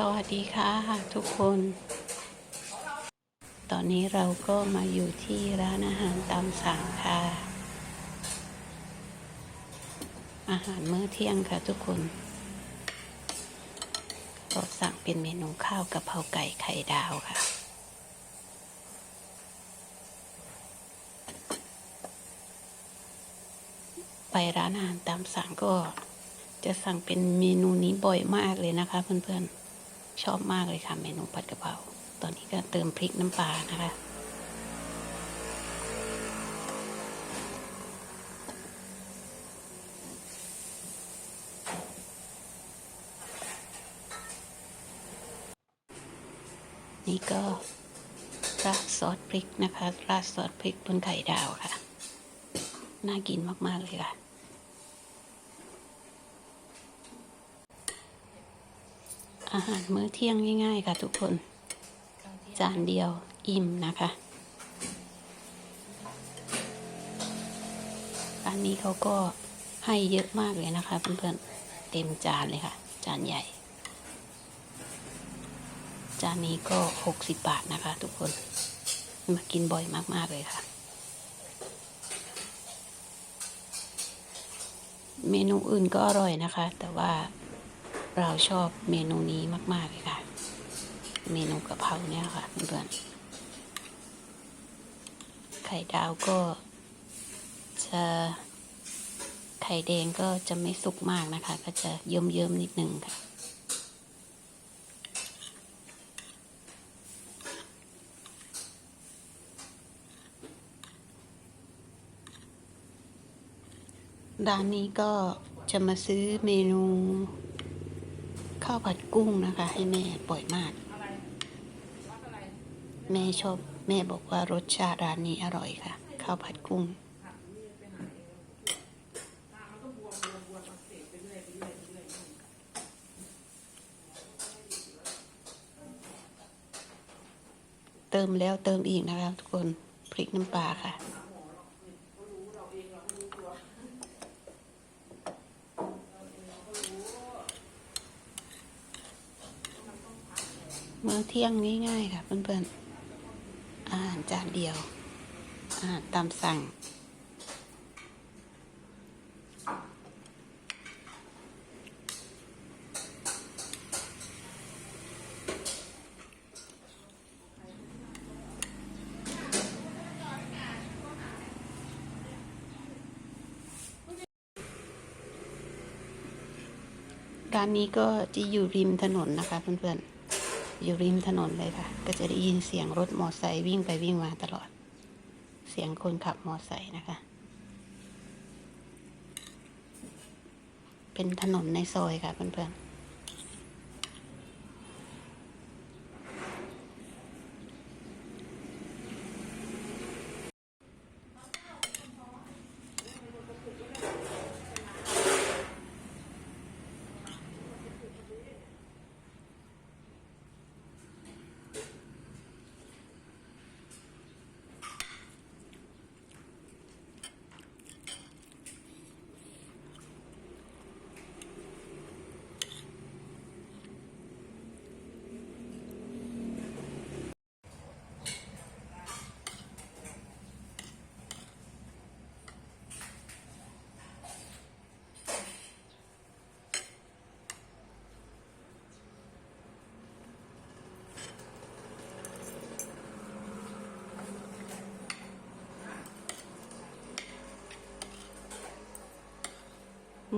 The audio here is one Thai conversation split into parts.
สวัสดีค่ะทุกคน ตอนนี้เราก็มาอยู่ที่ร้านอาหารตามสั่งค่ะ อาหารมื้อเที่ยงค่ะทุกคน ก็สั่งเป็นเมนูข้าวกะเพราไก่ไข่ดาวค่ะ ไปร้านอาหารตามสั่งก็จะสั่งเป็นเมนูนี้บ่อยมากเลยนะคะเพื่อนๆ ชอบมากเลยค่ะเมนูผัดกะเพราตอนนี้ก็เติมพริกน้ำปลานะคะ นี่ก็ราดซอสพริกนะคะ ราดซอสพริกบนไข่ดาวค่ะ น่ากินมาก ๆ เลยค่ะ อาหารมื้อเที่ยงง่าย ๆ ค่ะทุกคน จานเดียวอิ่มนะคะร้านนี้เขาก็ให้เยอะมากเลยนะคะเพื่อนๆเต็มจานเลยค่ะ จานใหญ่ จานนี้ก็ 60 บาทนะคะ ทุกคนมากินบ่อยมากๆเลยค่ะ เมนูอื่นก็อร่อยนะคะ แต่ว่า เราชอบเมนูนี้มากๆเลยค่ะ เมนูกะเพราเนี่ยค่ะเพื่อนๆไข่ดาวก็จะไข่แดงก็จะไม่สุกมากนะคะ ก็จะเยิ้มๆนิดนึงค่ะร้านนี้ก็จะมาซื้อเมนู ข้าวผัดกุ้งนะคะ ให้แม่บ่อยมาก แม่ชอบแม่บอกว่ารสชาติร้านนี้อร่อยค่ะ ข้าวผัดกุ้งเติมแล้วเติมอีกนะคะทุกคนพริกน้ำปลาค่ะ มื้อเที่ยงง่ายๆค่ะเพื่อนๆ อาหารจานเดียว อาหารตามสั่ง ร้านนี้ก็จะอยู่ริมถนนนะคะเพื่อนๆ อยู่ริมถนนเลยค่ะ ก็จะได้ยินเสียงรถมอไซค์วิ่งไปวิ่งมาตลอด เสียงคนขับมอไซค์นะคะ เป็นถนนในซอยค่ะเพื่อนๆ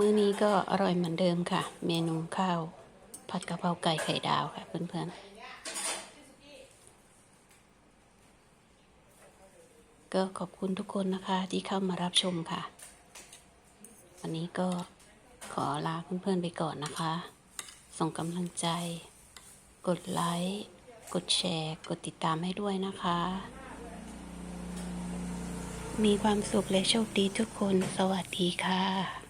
มื้อนี้ก็อร่อยเหมือนเดิมค่ะ เมนูข้าว ผัดกะเพราไก่ไข่ดาวค่ะเพื่อนๆ ก็ขอบคุณทุกคนนะคะที่เข้ามารับชมค่ะ วันนี้ก็ขอลาเพื่อนๆไปก่อนนะคะ ส่งกำลังใจ กดไลค์ กดแชร์ กดติดตามให้ด้วยนะคะ มีความสุขและโชคดีทุกคน สวัสดีค่ะ